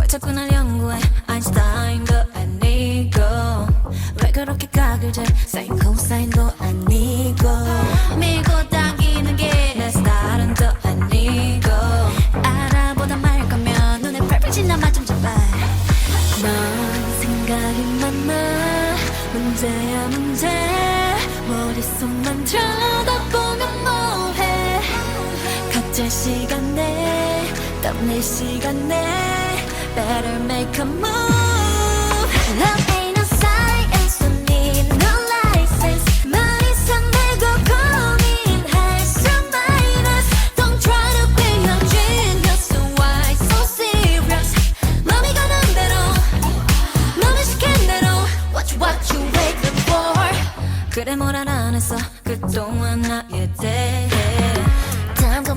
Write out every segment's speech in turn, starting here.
왜 자꾸 날 연구해? 아인슈타인도 아니고. 왜 그렇게 각을 재? 사인 코사인도 아니고. 밀고 당기는 게 내 스타일은 또 아니고. 알아보다 말 거면 눈에 펄펄 나마 좀 잡아 넌 생각이 많아. 문제야 문제. 머릿속만 쳐다 각자 시간에 땀낼 시간에 Better make a move Love ain't a science I need no license 머리선 내고 고민할 수 minus Don't try to be a genius Why so serious 맘이 가는 대로 맘이 시킨 대로 What you what you waiting for 그래 뭘 알아 안 했어 그동안 나에 대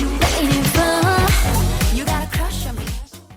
you ready?